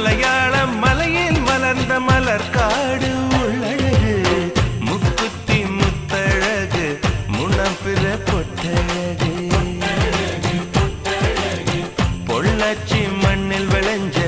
மலையாளம் மலையில் மலர்ந்த மலர் காடு உள்ளழகு. முக்குத்தி முத்தழகு முனப்பில பொட்டழகு. பொள்ளாச்சி மண்ணில் விளைஞ்ச